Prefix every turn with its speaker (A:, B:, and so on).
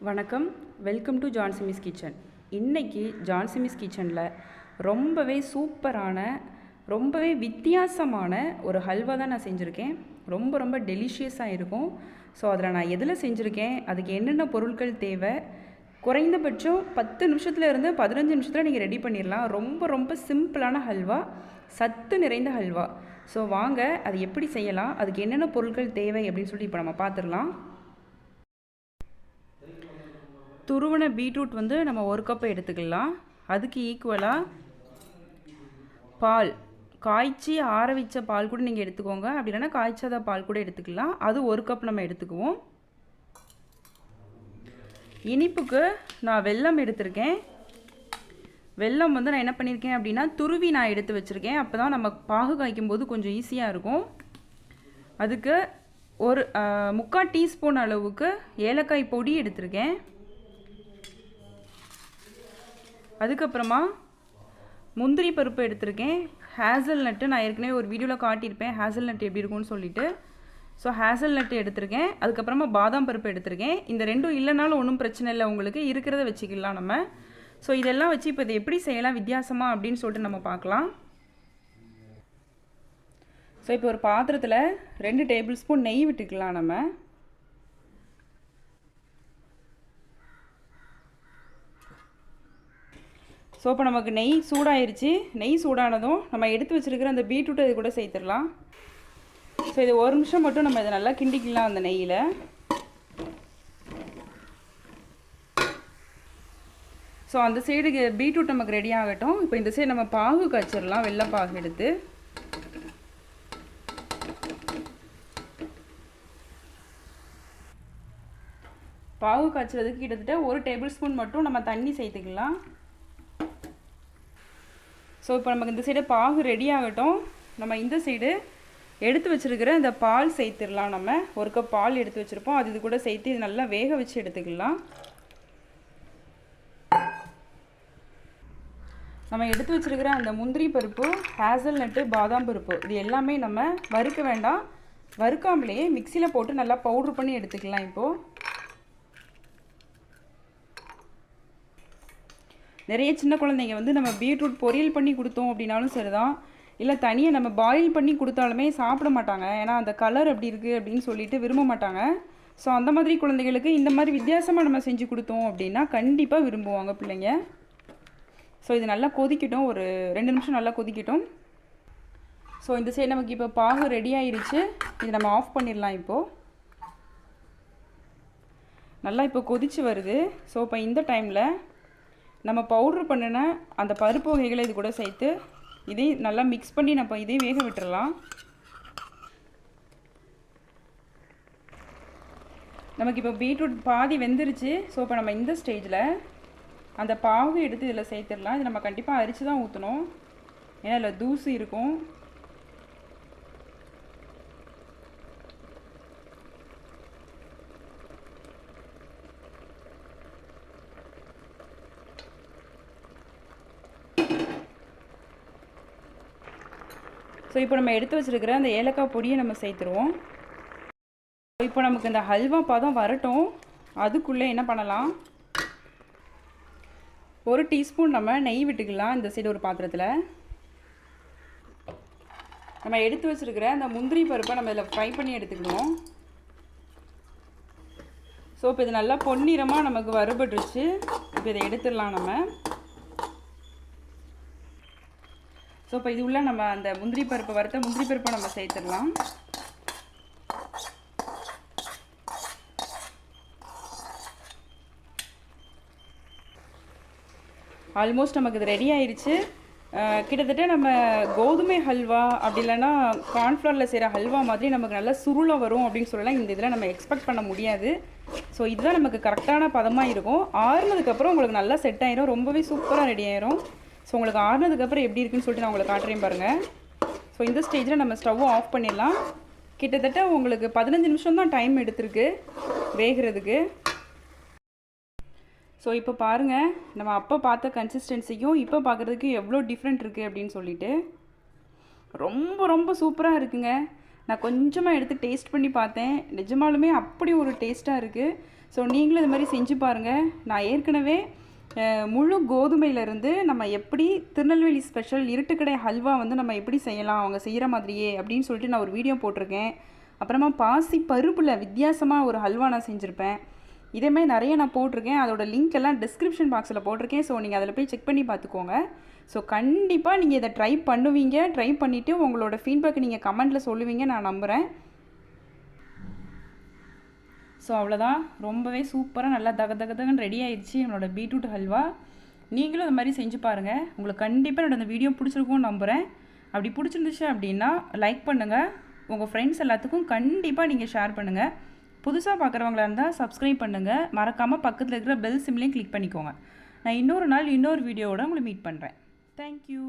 A: வணக்கம். Welcome to ஜான்சிமிஸ் kitchen இன்றைக்கி ஜான்சிமிஸ் கிச்சனில் ரொம்பவே சூப்பரான ரொம்பவே வித்தியாசமான ஒரு ஹல்வா தான் நான் செஞ்சுருக்கேன். ரொம்ப ரொம்ப டெலிஷியஸாக இருக்கும். ஸோ அதில் நான் எதில் செஞ்சுருக்கேன்? அதுக்கு என்னென்ன பொருட்கள் தேவை? குறைந்தபட்சம் பத்து நிமிஷத்துல இருந்து பதினஞ்சு நிமிஷத்தில் நீங்கள் ரெடி பண்ணிடலாம் ரொம்ப ரொம்ப சிம்பிளான ஹல்வா. சத்து நிறைந்த ஹல்வா. ஸோ வாங்க அது எப்படி செய்யலாம்? அதுக்கு என்னென்ன பொருட்கள் தேவை? அப்படின்னு சொல்லி இப்போ நம்ம பார்த்துடலாம் துருவன பீட்ரூட் வந்து நம்ம ஒரு கப்பை எடுத்துக்கலாம். அதுக்கு ஈக்குவலாக பால். காய்ச்சி ஆற வச்ச பால் கூட நீங்கள் எடுத்துக்கோங்க. அப்படி இல்லைன்னா காய்ச்சாத பால் கூட எடுத்துக்கலாம். அது ஒரு கப் நம்ம எடுத்துக்குவோம். இனிப்புக்கு நான் வெல்லம் எடுத்திருக்கேன். வெல்லம் வந்து நான் என்ன பண்ணியிருக்கேன் அப்படின்னா துருவி நான் எடுத்து வச்சுருக்கேன். அப்போ தான் நம்ம பாகு காய்க்கும் போது கொஞ்சம் ஈஸியாக இருக்கும். அதுக்கு ஒரு முக்கால் டீஸ்பூன் அளவுக்கு ஏலக்காய் பொடி எடுத்திருக்கேன். அதுக்கப்புறமா முந்திரி பருப்பு எடுத்திருக்கேன். ஹேசல் நட்டு நான் ஏற்கனவே ஒரு வீடியோவில் காட்டியிருப்பேன். ஹேசல் நட்டு எப்படி இருக்கும்னு சொல்லிட்டு. ஸோ ஹேசல் நட்டு எடுத்திருக்கேன். அதுக்கப்புறமா பாதாம் பருப்பு எடுத்திருக்கேன். இந்த ரெண்டும் இல்லைனாலும் ஒன்றும் பிரச்சனை இல்லை உங்களுக்கு. இருக்கிறத வச்சுக்கலாம் நம்ம. ஸோ இதெல்லாம் வச்சு இப்போ இதை எப்படி செய்யலாம்? வித்தியாசமாக அப்படின்னு சொல்லிட்டு நம்ம பார்க்கலாம். ஸோ இப்போ ஒரு பாத்திரத்தில் ரெண்டு டேபிள் ஸ்பூன் நெய் விட்டுக்கலாம் நம்ம. ஸோ இப்போ நமக்கு நெய் சூடாயிருச்சு. நெய் சூடானதும் நம்ம எடுத்து வச்சுருக்கிற அந்த பீட்ரூட் இது கூட சேர்த்துடலாம். ஸோ இது ஒரு நிமிஷம் மட்டும் நம்ம இதை நல்லா கிண்டிக்கலாம் அந்த நெய்யில். ஸோ அந்த சைடு பீட்ரூட் நமக்கு ரெடி ஆகட்டும். இப்போ இந்த சைடு நம்ம பாகு காய்ச்சிடலாம் வெள்ளை பாகு எடுத்து. பாகு காய்ச்சறதுக்கு கிட்டத்தட்ட ஒரு டேபிள் ஸ்பூன் மட்டும் நம்ம தண்ணி சேர்த்துக்கலாம். ஸோ இப்போ நமக்கு இந்த சைடு பாகு ரெடி ஆகட்டும். நம்ம இந்த சைடு எடுத்து வச்சுருக்கிற இந்த பால் சேர்த்துடலாம் நம்ம. ஒரு கப் பால் எடுத்து வச்சுருப்போம். அது இது கூட சேர்த்து இது நல்லா வேக வச்சு எடுத்துக்கலாம். நம்ம எடுத்து வச்சுருக்கிற அந்த முந்திரி பருப்பு ஹேசல் நட்டு பாதாம் பருப்பு இது எல்லாமே நம்ம வறுக்க வேண்டாம். வறுக்காமலேயே மிக்சியில் போட்டு நல்லா பவுட்ரு பண்ணி எடுத்துக்கலாம் இப்போது நிறைய சின்ன குழந்தைங்க வந்து நம்ம பீட்ரூட் பொரியல் பண்ணி கொடுத்தோம் அப்படின்னாலும் சரிதான். இல்லை தனியாக நம்ம பாயில் பண்ணி கொடுத்தாலுமே சாப்பிட மாட்டாங்க. ஏன்னா அந்த கலர் அப்படி இருக்குது அப்படின்னு சொல்லிட்டு விரும்ப மாட்டாங்க. ஸோ அந்த மாதிரி குழந்தைகளுக்கு இந்த மாதிரி வித்தியாசமாக நம்ம செஞ்சு கொடுத்தோம் அப்படின்னா கண்டிப்பாக விரும்புவாங்க பிள்ளைங்க. ஸோ இது நல்லா கொதிக்கட்டும். ஒரு ரெண்டு நிமிஷம் நல்லா கொதிக்கட்டும். ஸோ இந்த சைடு நமக்கு இப்போ பாகு ரெடி ஆயிடுச்சு இது நம்ம ஆஃப் பண்ணிடலாம் இப்போது நல்லா இப்போ கொதிச்சு வருது. ஸோ இப்போ இந்த டைமில் நம்ம பவுட்ரு பண்ணின அந்த பருப்பு வகைகளை இது கூட சேர்த்து இதையும் நல்லா மிக்ஸ் பண்ணி நம்ம இதையும் வேக விட்டுறலாம். நமக்கு இப்போ பீட்ரூட் பாதி வெந்துருச்சு. ஸோ இப்போ நம்ம இந்த ஸ்டேஜில் அந்த பாகு எடுத்து இதில் சேர்த்துடலாம். இது நம்ம கண்டிப்பாக அரிச்சு தான் ஊற்றணும் ஏன்னா இதில் தூசு இருக்கும். ஸோ இப்போ நம்ம எடுத்து வச்சுருக்கிற அந்த ஏலக்காய் பொடியை நம்ம சேர்த்துருவோம். இப்போ நமக்கு இந்த ஹல்வா பதம் வரட்டும். அதுக்குள்ளே என்ன பண்ணலாம்? ஒரு டீஸ்பூன் நம்ம நெய் விட்டுக்கலாம் இந்த சைடு ஒரு பாத்திரத்தில். நம்ம எடுத்து வச்சுருக்கிற அந்த முந்திரி பருப்பை நம்ம இதில் ஃப்ரை பண்ணி எடுத்துக்கணும் ஸோ இப்போ இது நல்லா பொன்னிறமாக நமக்கு வறுபட்டுருச்சு. இப்போ இதை எடுத்துடலாம் நம்ம. ஸோ இப்போ இது உள்ள நம்ம அந்த முந்திரி பருப்பு வறுத்த முந்திரி பருப்பை நம்ம சேர்த்துடலாம். ஆல்மோஸ்ட் நமக்கு இது ரெடி ஆயிடுச்சு கிட்டத்தட்ட நம்ம கோதுமை ஹல்வா அப்படி இல்லைன்னா கார்ன்ஃப்ளவரில் செய்கிற ஹல்வா மாதிரி நமக்கு நல்லா சுருளை வரும் அப்படின்னு சொல்லலாம். இந்த இதில் நம்ம எக்ஸ்பெக்ட் பண்ண முடியாது. ஸோ இதுதான் நமக்கு கரெக்டான பதமாக இருக்கும். ஆறுனதுக்கப்புறம் உங்களுக்கு நல்லா செட் ஆயிரும். ரொம்பவே சூப்பராக ரெடி ஆயிரும். ஸோ உங்களுக்கு ஆறுனதுக்கப்புறம் எப்படி இருக்குன்னு சொல்லிட்டு நான் உங்களுக்கு காட்டுறேன் பாருங்கள் ஸோ இந்த ஸ்டேஜில் நம்ம ஸ்டவ்வை ஆஃப் பண்ணிடலாம். கிட்டத்தட்ட உங்களுக்கு பதினஞ்சு நிமிஷம் தான் டைம் எடுத்திருக்கு வேகிறதுக்கு. ஸோ இப்போ பாருங்கள் நம்ம அப்போ பார்த்த கன்சிஸ்டன்சிக்கும் இப்போ பார்க்குறதுக்கு எவ்வளோ டிஃப்ரெண்ட் இருக்குது அப்படின்னு சொல்லிட்டு. ரொம்ப ரொம்ப சூப்பராக இருக்குங்க. நான் கொஞ்சமாக எடுத்து டேஸ்ட் பண்ணி பார்த்தேன். நிஜமாலுமே அப்படி ஒரு டேஸ்ட்டாக இருக்குது ஸோ நீங்களும் இது மாதிரி செஞ்சு பாருங்கள் நான் ஏற்கனவே முழு கோதுமையிலேருந்து நம்ம எப்படி திருநெல்வேலி ஸ்பெஷல் இருட்டுக்கடை ஹல்வா வந்து நம்ம எப்படி செய்யலாம் அவங்க செய்கிற மாதிரியே அப்படின்னு சொல்லிட்டு நான் ஒரு வீடியோ போட்டிருக்கேன். அப்புறமா பாசி பருப்பில் வித்தியாசமாக ஒரு ஹல்வா நான் செஞ்சுருப்பேன். இதேமாதிரி நிறைய நான் போட்டிருக்கேன். அதோட லிங்க் எல்லாம் டிஸ்கிரிப்ஷன் பாக்ஸில் போட்டிருக்கேன். ஸோ நீங்கள் அதில் போய் செக் பண்ணி பார்த்துக்கோங்க. ஸோ கண்டிப்பாக நீங்கள் இதை ட்ரை பண்ணுவீங்க. ட்ரை பண்ணிவிட்டு உங்களோட ஃபீட்பேக் நீங்கள் கமெண்ட்டில் சொல்லுவீங்க. நான் நம்புகிறேன் ஸோ அவ்வளோதான் ரொம்பவே சூப்பராக நல்லா தக தக தகன்னு ரெடி ஆயிடுச்சு என்னோட பீட்ரூட் ஹல்வா. நீங்களும் அது மாதிரி செஞ்சு பாருங்கள் உங்களுக்கு கண்டிப்பாக என்னோட அந்த வீடியோ பிடிச்சிருக்கும்னு நம்புகிறேன் அப்படி பிடிச்சிருந்துச்சு அப்படின்னா லைக் பண்ணுங்கள் உங்கள் ஃப்ரெண்ட்ஸ் எல்லாத்துக்கும் கண்டிப்பாக நீங்கள் ஷேர் பண்ணுங்கள் புதுசாக பார்க்குறவங்களா இருந்தால் சப்ஸ்கிரைப் பண்ணுங்கள் மறக்காமல் பக்கத்தில் இருக்கிற பெல் சிம்லேயும் கிளிக் பண்ணிக்கோங்க. நான் இன்னொரு நாள் இன்னொரு வீடியோவோட உங்களை மீட் பண்ணுறேன் தேங்க்யூ